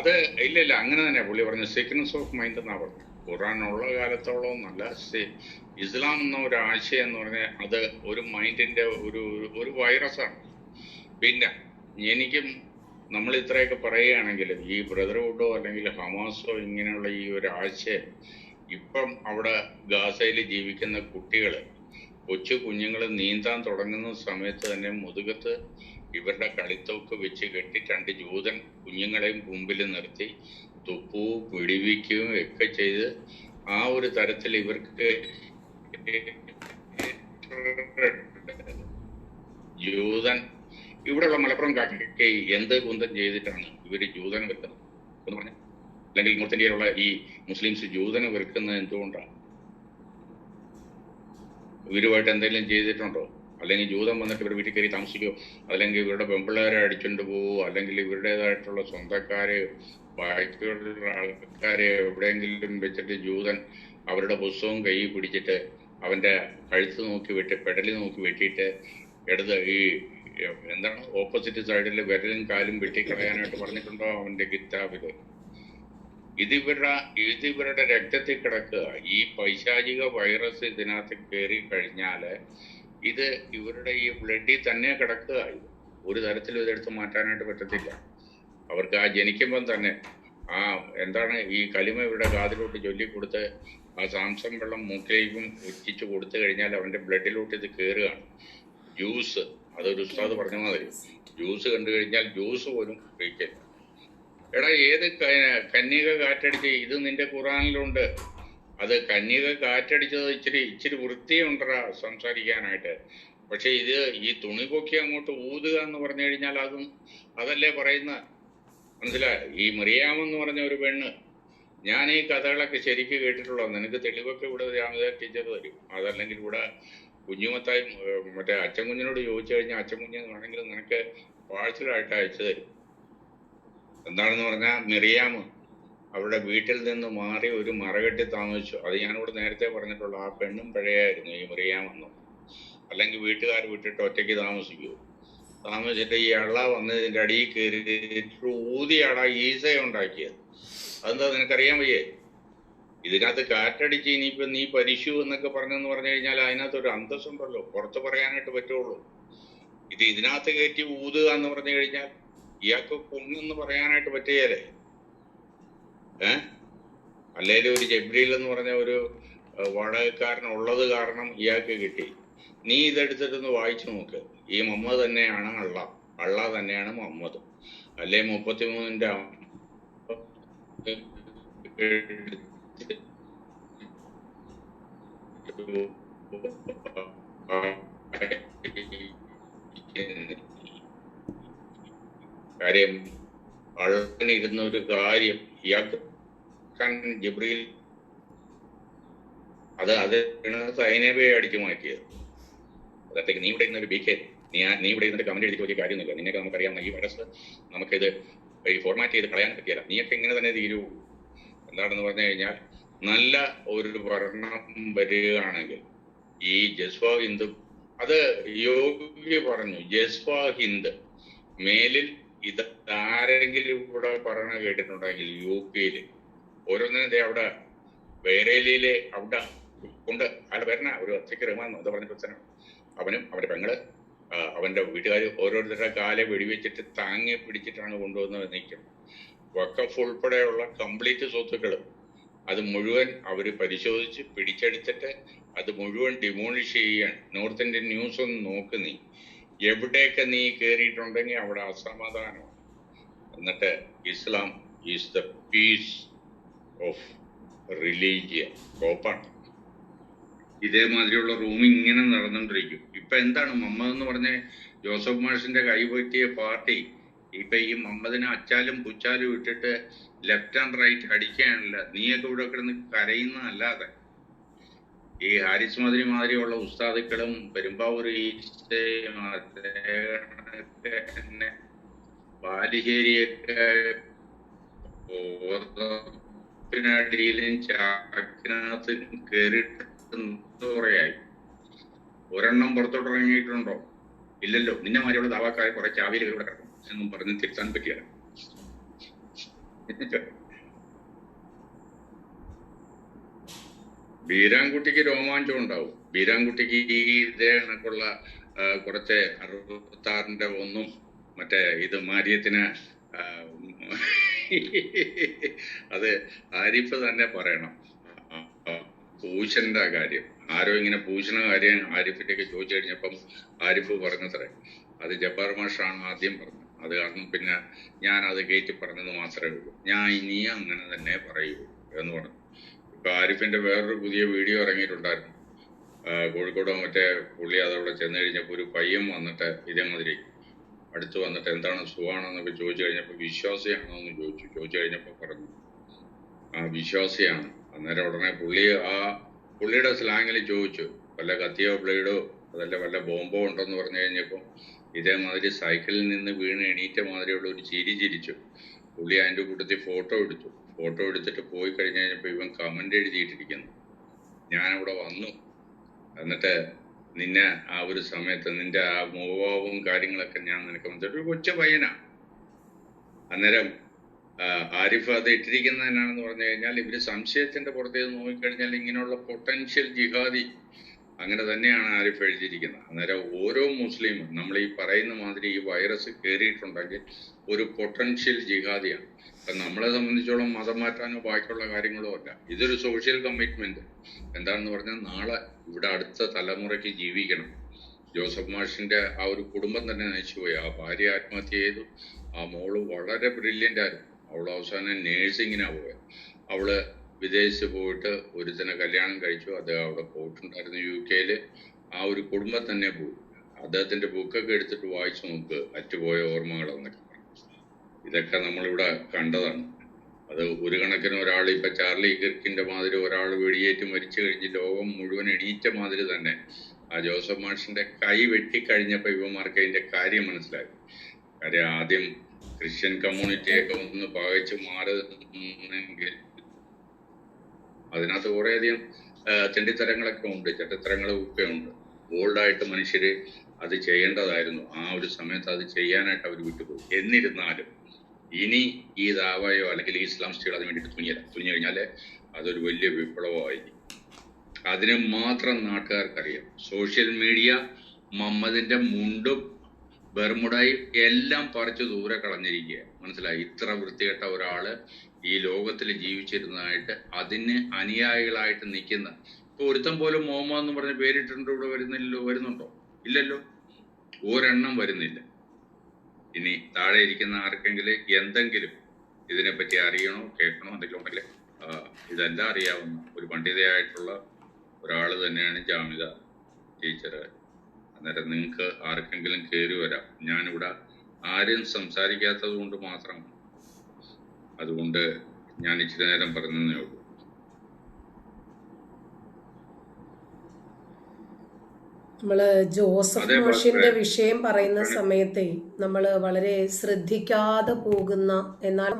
അത് ഇല്ല ഇല്ല അങ്ങനെ തന്നെ പുള്ളി പറഞ്ഞു സീക്വൻസ് ഓഫ് മൈൻഡ് എന്നാ പറഞ്ഞു. ഖുറാൻ ഉള്ള കാലത്തോളം നല്ല ഇസ്ലാം എന്ന ഒരു ആശയം എന്ന് പറഞ്ഞാൽ അത് ഒരു മൈൻഡിന്റെ ഒരു ഒരു വൈറസാണ്. പിന്നെ എനിക്കും നമ്മൾ ഇത്രയൊക്കെ പറയുകയാണെങ്കിൽ ഈ ബ്രദർഹുഡോ അല്ലെങ്കിൽ ഹമാസോ ഇങ്ങനെയുള്ള ഈ ഒരു ആശയം ഇപ്പം അവിടെ ഗാസയിൽ ജീവിക്കുന്ന കുട്ടികൾ കൊച്ചു കുഞ്ഞുങ്ങൾ നീന്താൻ തുടങ്ങുന്ന സമയത്ത് തന്നെ മുതുകത്ത് ഇവരുടെ കളിത്തോക്ക് വെച്ച് കെട്ടി രണ്ട് ജൂതൻ കുഞ്ഞുങ്ങളെയും മുമ്പിൽ നിർത്തി തുപ്പുകയും പിടിവിക്കുകയും ഒക്കെ ചെയ്ത് ആ ഒരു തരത്തിൽ ഇവർക്ക് ജൂതൻ ഇവിടെയുള്ള മലപ്പുറം കാട്ടിലൊക്കെ എന്ത് കുന്തം ചെയ്തിട്ടാണ് ഇവർ ജൂതനെ വെക്കുന്നത്? എന്ന് പറഞ്ഞാൽ അല്ലെങ്കിൽ നോർത്ത് ഇന്ത്യയിലുള്ള ഈ മുസ്ലിംസ് ജൂതനെ വെക്കുന്നത് എന്തുകൊണ്ടാണ്? ഇവരുമായിട്ട് എന്തെങ്കിലും ചെയ്തിട്ടുണ്ടോ? അല്ലെങ്കിൽ ജൂതം വന്നിട്ട് ഇവരുടെ വീട്ടിൽ കയറി താമസിക്കുമോ അല്ലെങ്കിൽ ഇവരുടെ പെമ്പിള്ളേരെ അടിച്ചുകൊണ്ട് പോവോ അല്ലെങ്കിൽ ഇവരുടേതായിട്ടുള്ള സ്വന്തക്കാരെ ബാക്കിയുള്ള ആൾക്കാരെ എവിടെയെങ്കിലും വെച്ചിട്ട് ജൂതൻ അവരുടെ പുസ്തകവും കൈ പിടിച്ചിട്ട് അവന്റെ കഴുത്ത് നോക്കി വെട്ടി പെടലി നോക്കി വെട്ടിയിട്ട് ഇടത് ഈ എന്താണ് ഓപ്പോസിറ്റ് സൈഡിൽ വിരലും കാലും വെട്ടിക്കളയാനായിട്ട് പറഞ്ഞിട്ടുണ്ടോ അവന്റെ കിതാബിൽ? ഇതിവരുടെ ഇതിവരുടെ ഇത് രക്തത്തിൽ കിടക്കുക. ഈ പൈശാചിക വൈറസ് ഇതിനകത്ത് കയറി കഴിഞ്ഞാൽ ഇത് ഇവരുടെ ഈ ബ്ലഡിൽ തന്നെ കിടക്കുക ഇത്. ഒരു തരത്തിലും ഇതെടുത്ത് മാറ്റാനായിട്ട് പറ്റത്തില്ല. അവർക്ക് ആ ജനിക്കുമ്പം തന്നെ ആ എന്താണ് ഈ കലിമ ഇവരുടെ കാതിലോട്ട് ചൊല്ലിക്കൊടുത്ത് ആ സാംസം വെള്ളം മൂക്കിലേക്കും ഉറ്റിച്ച് കൊടുത്തു കഴിഞ്ഞാൽ അവന്റെ ബ്ലഡിലോട്ട് ഇത് കയറുകയാണ് ജ്യൂസ് അതൊരു ഉസ്താദ് പറഞ്ഞ മാതിരി. ജ്യൂസ് കണ്ടു കഴിഞ്ഞാൽ ജ്യൂസ് പോലും കഴിക്കില്ല എടാ ഏത് കന്യക കാറ്റടിച്ച് ഇത് നിന്റെ ഖുറാനിലുണ്ട്. അത് കന്യക കാറ്റടിച്ചത് ഇച്ചിരി ഇച്ചിരി വൃത്തിയുണ്ടടാ സംസാരിക്കാനായിട്ട്. പക്ഷെ ഇത് ഈ തുണി പൊക്കി അങ്ങോട്ട് ഊതുക എന്ന് പറഞ്ഞു കഴിഞ്ഞാൽ അതും അതല്ലേ പറയുന്ന? മനസ്സിലായോ? ഈ മറിയാമെന്ന് പറഞ്ഞ ഒരു പെണ്ണ്. ഞാൻ ഈ കഥകളൊക്കെ ശരിക്ക് കേട്ടിട്ടുള്ളൂ? നിനക്ക് തെളിവൊക്കെ ഇവിടെ രാമദ ടീച്ചർ തരും. അതല്ലെങ്കിൽ ഇവിടെ കുഞ്ഞുമത്തായി മറ്റേ അച്ഛൻ കുഞ്ഞിനോട് ചോദിച്ചു കഴിഞ്ഞാൽ അച്ഛൻ കുഞ്ഞ് വേണമെങ്കിൽ നിനക്ക് പാഴ്സലായിട്ട് അയച്ചു തരും. എന്താണെന്ന് പറഞ്ഞാൽ മിറിയാമ് അവരുടെ വീട്ടിൽ നിന്ന് മാറി ഒരു മറകെട്ടി താമസിച്ചു. അത് ഞാനിവിടെ നേരത്തെ പറഞ്ഞിട്ടുള്ള ആ പെണ്ണും പഴയായിരുന്നു ഈ മിറിയാമെന്നും അല്ലെങ്കിൽ വീട്ടുകാർ വിട്ടിട്ട് ഒറ്റയ്ക്ക് താമസിക്കൂ. താമസിച്ചിട്ട് ഈ അള്ള വന്നതിന്റെ അടിയിൽ കയറി ഊതിയാടാ ഈസ ഉണ്ടാക്കിയത്. അതെന്താ നിനക്കറിയാൻ വയ്യേ? ഇതിനകത്ത് കാറ്റടിച്ച് ഇനിയിപ്പോ നീ പരിശു എന്നൊക്കെ പറഞ്ഞെന്ന് പറഞ്ഞു കഴിഞ്ഞാൽ അതിനകത്ത് ഒരു അന്തസ്സുണ്ടല്ലോ. പുറത്ത് പറയാനായിട്ട് പറ്റുള്ളൂ. ഇത് ഇതിനകത്ത് കയറ്റി ഊതുക എന്ന് പറഞ്ഞു കഴിഞ്ഞാൽ ഇയാൾക്ക് കുന്നെന്ന് പറയാനായിട്ട് പറ്റുകയല്ലേ? ഏ? അല്ലെങ്കിൽ ഒരു ജബ്രീൽ എന്ന് പറഞ്ഞ ഒരു ഏഹ്, വാടകക്കാരൻ ഉള്ളത് കാരണം ഇയാൾക്ക് കിട്ടി. നീ ഇതെടുത്തിട്ടൊന്ന് വായിച്ചു നോക്ക്. ഈ മുഹമ്മദ് തന്നെയാണ് അള്ള. അള്ള തന്നെയാണ് മുഹമ്മദ്. അല്ലെ മുപ്പത്തിമൂന്നിന്റെ കാര്യം അള്ളനിരുന്ന ഒരു കാര്യം ഇയാൾക്ക് കൺ ജിബ്രീൽ അത് അത് സൈനബയെ അടിച്ചു മാറ്റിയത്. അതത്തേക്ക് നീ ഇവിടെ ഇന്നൊരു ബി കെ നീ നീ ഇവിടെ ഇരുന്നിട്ട് കമന്റ് എഴുതി നോക്കിയ കാര്യമൊന്നുമില്ല. നിനക്ക് നമുക്കറിയാം. ഈ വൈറസ് നമുക്കിത് ഈ ഫോർമാറ്റ് ചെയ്ത് കളയാൻ പറ്റിയല്ല. നീയൊക്കെ ഇങ്ങനെ തന്നെ തീരൂ. എന്താണെന്ന് പറഞ്ഞു കഴിഞ്ഞാൽ നല്ല ഒരു ഭരണം വരികയാണെങ്കിൽ ഈ ജസ്വ ഹിന്ദു അത് യോഗി പറഞ്ഞു. ജസ്വ ഹിന്ദ് മേലിൽ ഇത് ആരെങ്കിലും ഇവിടെ പറഞ്ഞു കേട്ടിട്ടുണ്ടെങ്കിൽ യു പിയിൽ ഓരോന്നിനും ദേ അവിടെ വേരേലിയിലെ അവിടെ കൊണ്ട് അയാൾ വരണ ഒരു ഒറ്റയ്ക്ക് റഹ്മാൻ എന്താ പറഞ്ഞ പ്രശ്നം. അവനും അവന്റെ പെങ്ങൾ അവന്റെ വീട്ടുകാർ ഓരോരുത്തരുടെ കാലെ വെടിവെച്ചിട്ട് താങ്ങി പിടിച്ചിട്ടാണ് കൊണ്ടുവന്ന് നിൽക്കുന്നത് വക്കഫ് ഉൾപ്പെടെയുള്ള കംപ്ലീറ്റ് സ്വത്തുക്കൾ അത് മുഴുവൻ അവർ പരിശോധിച്ച് പിടിച്ചെടുത്തിട്ട് അത് മുഴുവൻ ഡിമോളിഷ് ചെയ്യാൻ നോർത്ത് ഇന്ത്യൻ ന്യൂസ് ഒന്ന് നോക്ക് നീ. എവിടെയൊക്കെ നീ കയറിയിട്ടുണ്ടെങ്കിൽ അവിടെ അസമാധാനമാണ്. എന്നിട്ട് Islam is the peace of religion കോപ്പാണ്. ഇതേമാതിരിയുള്ള റൂം ഇങ്ങനെ നടന്നുകൊണ്ടിരിക്കും ഇപ്പൊ എന്താണ് മമ്മദ് എന്ന് പറഞ്ഞ ജോസഫ് മാഷിന്റെ കൈപറ്റിയ പാർട്ടി? ഇപ്പൊ ഈ മമ്മദിനെ അച്ചാലും പുച്ചാലും ഇട്ടിട്ട് ലെഫ്റ്റ് ആൻഡ് റൈറ്റ് അടിക്കാനല്ല. നീയൊക്കെ ഇവിടെ കിടന്ന് കരയുന്നതല്ലാതെ. ഈ ഹാരിസ് മാതിരി മാതിരിയുള്ള ഉസ്താദുക്കളും പെരുമ്പാവൂർ ബാലുശ്ശേരിയൊക്കെ ഓർപ്പിനടിയിലും ചാക്കിനകത്തും കേറിയിട്ട് കുറയായി. ഒരെണ്ണം പുറത്തോട്ട് ഇറങ്ങിയിട്ടുണ്ടോ? ഇല്ലല്ലോ. നിന്നെ മാതിരിയുള്ള ദാവാക്കാരെ കുറെ ചാവിയിൽ ഇവിടെ കിടക്കും എന്നും പറഞ്ഞ് തിരുത്താൻ പറ്റിയല്ല ബീരാൻകുട്ടിക്ക് രോമാഞ്ചം ഉണ്ടാവും. ബീരാൻകുട്ടിക്ക് ഈ ഇതേ കണക്കുള്ള കുറച്ച് അറുപത്താറിന്റെ ഒന്നും മറ്റേ ഇത് മാരിയത്തിന് അത് ആരിഫ് തന്നെ പറയണം. പൂശന്റെ കാര്യം. ആരോ ഇങ്ങനെ പൂശണ കാര്യം ആരിഫിന്റെയൊക്കെ ചോദിച്ചു കഴിഞ്ഞപ്പം ആരിഫ് പറഞ്ഞത്രേ. അത് ജബ്ബാർ മാഷാണ് ആദ്യം പറഞ്ഞത്. അത് കാരണം പിന്നെ ഞാൻ അത് കയറ്റി പറഞ്ഞത് മാത്രമേ ഉള്ളൂ. ഞാൻ ഇനി അങ്ങനെ തന്നെ പറയൂ എന്ന് പറഞ്ഞു. ഇപ്പൊ ആരിഫിന്റെ വേറൊരു പുതിയ വീഡിയോ ഇറങ്ങിയിട്ടുണ്ടായിരുന്നു. കോഴിക്കോട് മറ്റേ പുള്ളി അതവിടെ ചെന്ന് കഴിഞ്ഞപ്പോൾ ഒരു പയ്യൻ വന്നിട്ട് ഇതേമാതിരി അടുത്ത് വന്നിട്ട് എന്താണ് സുഖമാണെന്നൊക്കെ ചോദിച്ചു കഴിഞ്ഞപ്പോൾ വിശ്വാസിയാണോ എന്ന് ചോദിച്ചു. ചോദിച്ചു കഴിഞ്ഞപ്പോൾ പറഞ്ഞു ആ വിശ്വാസിയാണ്. അന്നേരം ഉടനെ പുള്ളി ആ പുള്ളിയുടെ സ്ലാങ്ങിൽ ചോദിച്ചു വല്ല കത്തിയോ ബ്ലേഡോ അതല്ല വല്ല ബോംബോ ഉണ്ടോന്ന് പറഞ്ഞു കഴിഞ്ഞപ്പോൾ ഇതേമാതിരി സൈക്കിളിൽ നിന്ന് വീണ് എണീറ്റ മാതിരിയുള്ള ഒരു ചിരി ചിരിച്ചു. പുള്ളി അതിന്റെ കൂട്ടത്തിൽ ഫോട്ടോ എടുത്തു. ഫോട്ടോ എടുത്തിട്ട് പോയി കഴിഞ്ഞ് കഴിഞ്ഞപ്പോൾ ഇവൻ കമന്റ് എഴുതിയിട്ടിരിക്കുന്നു. ഞാനവിടെ വന്നു. എന്നിട്ട് നിന്നെ ആ ഒരു സമയത്ത് നിന്റെ ആ മുഖഭാവവും കാര്യങ്ങളൊക്കെ ഞാൻ നിനക്ക് മനസ്സിലാക്കി ഒരു കൊച്ചു പയ്യനാ. അന്നേരം ആരിഫ് അത് ഇട്ടിരിക്കുന്നത് എന്നാണെന്ന് പറഞ്ഞു കഴിഞ്ഞാൽ ഇവർ സംശയത്തിന്റെ പുറത്തേക്ക് നോക്കിക്കഴിഞ്ഞാൽ ഇങ്ങനെയുള്ള പൊട്ടൻഷ്യൽ ജിഹാദി അങ്ങനെ തന്നെയാണ് ആരിഫ് എഴുതിയിരിക്കുന്നത്. അന്നേരം ഓരോ മുസ്ലിമും നമ്മൾ ഈ പറയുന്ന മാതിരി ഈ വൈറസ് കയറിയിട്ടുണ്ടെങ്കിൽ ഒരു പൊട്ടൻഷ്യൽ ജിഹാദിയാണ്. അപ്പൊ നമ്മളെ സംബന്ധിച്ചോളം മതം മാറ്റാനോ ബാക്കിയുള്ള കാര്യങ്ങളോ അല്ല. ഇതൊരു സോഷ്യൽ കമ്മിറ്റ്മെന്റ് എന്താണെന്ന് പറഞ്ഞാൽ നാളെ ഇവിടെ അടുത്ത തലമുറയ്ക്ക് ജീവിക്കണം. ജോസഫ് മാഷിന്റെ ആ ഒരു കുടുംബം തന്നെ നശിച്ചുപോയി. ആ ഭാര്യ ആത്മഹത്യ ചെയ്തു. ആ മോൾ വളരെ ബ്രില്യന്റ് ആയിരുന്നു. അവൾ അവസാനം നേഴ്സിങ്ങിനാ പോയത് അവൾ വിദേശത്ത് പോയിട്ട് ഒരുത്തനെ കല്യാണം കഴിച്ചു. അദ്ദേഹം അവിടെ പോയിട്ടുണ്ടായിരുന്നു യു കെയിൽ ആ ഒരു കുടുംബം തന്നെ പോയി. അദ്ദേഹത്തിന്റെ ബുക്കൊക്കെ എടുത്തിട്ട് വായിച്ചു നോക്ക്. അറ്റുപോയ ഓർമ്മകൾ എന്നൊക്കെ ഇതൊക്കെ നമ്മളിവിടെ കണ്ടതാണ്. അത് ഒരു കണക്കിന് ഒരാൾ ഇപ്പൊ ചാർലി കിർക്കിന്റെ മാതിരി ഒരാൾ വെടിയേറ്റ് മരിച്ചു കഴിഞ്ഞ് ലോകം മുഴുവൻ എണീറ്റ മാതിരി തന്നെ. ആ ജോസഫ് മാഷിന്റെ കൈ വെട്ടിക്കഴിഞ്ഞപ്പോ ഇവന്മാർക്ക് അതിന്റെ കാര്യം മനസ്സിലായി. കാര്യം ആദ്യം ക്രിസ്ത്യൻ കമ്മ്യൂണിറ്റിയൊക്കെ ഒന്ന് പകച്ചു മാറുന്നെങ്കിൽ അതിനകത്ത് കുറേയധികം ആ, തെണ്ടിത്തരങ്ങളൊക്കെ ഉണ്ട് ചട്ടത്തരങ്ങളും ഒക്കെ ഉണ്ട്. ബോൾഡായിട്ട് മനുഷ്യര് അത് ചെയ്യേണ്ടതായിരുന്നു. ആ ഒരു സമയത്ത് അത് ചെയ്യാനായിട്ട് അവർ വിട്ടുപോയി. എന്നിരുന്നാലും ഇനി ഈ ദാവയോ അല്ലെങ്കിൽ ഈ ഇസ്ലാം സ്റ്റേറ്റ് അതിന് വേണ്ടിയിട്ട് തുനിയല്ല. തുനിഞ്ഞു കഴിഞ്ഞാൽ അതൊരു വലിയ വിപ്ലവമായിരിക്കും. അതിന് മാത്രം നാട്ടുകാർക്കറിയാം. സോഷ്യൽ മീഡിയ മമ്മദിന്റെ മുണ്ടും ബർമുടയും എല്ലാം പറിച്ചു ദൂരെ കളഞ്ഞിരിക്കുക മനസ്സിലായി? ഇത്ര വൃത്തികെട്ട ഒരാൾ ഈ ലോകത്തിൽ ജീവിച്ചിരുന്നതായിട്ട് അതിന് അനുയായികളായിട്ട് നിൽക്കുന്ന ഇപ്പൊ ഒരുത്തം പോലും മോമ എന്ന് പറഞ്ഞ പേരിട്ടുണ്ട് ഇവിടെ വരുന്നില്ലല്ലോ വരുന്നുണ്ടോ? ഇല്ലല്ലോ? ഒരെണ്ണം വരുന്നില്ല. ഇനി താഴെ ഇരിക്കുന്ന ആർക്കെങ്കിലും എന്തെങ്കിലും ഇതിനെപ്പറ്റി അറിയണോ കേൾക്കണോ? എന്തെങ്കിലും ഉണ്ടെങ്കിൽ ഇതെല്ലാം അറിയാവുന്ന ഒരു പണ്ഡിതയായിട്ടുള്ള ഒരാൾ തന്നെയാണ് ജാമിത ടീച്ചർ. അന്നേരം നിങ്ങൾക്ക് ആർക്കെങ്കിലും കയറി വരാം. ഞാനിവിടെ ആരും സംസാരിക്കാത്തത് കൊണ്ട് മാത്രം അതുകൊണ്ട് ഞാൻ ഇച്ചിരി നേരം പറഞ്ഞതേ ഉള്ളൂ. നമ്മൾ ജോസഫ് മോഷിന്റെ മാഷിന്റെ വിഷയം പറയുന്ന സമയത്തെ നമ്മൾ വളരെ ശ്രദ്ധിക്കാതെ പോകുന്ന എന്നാൽ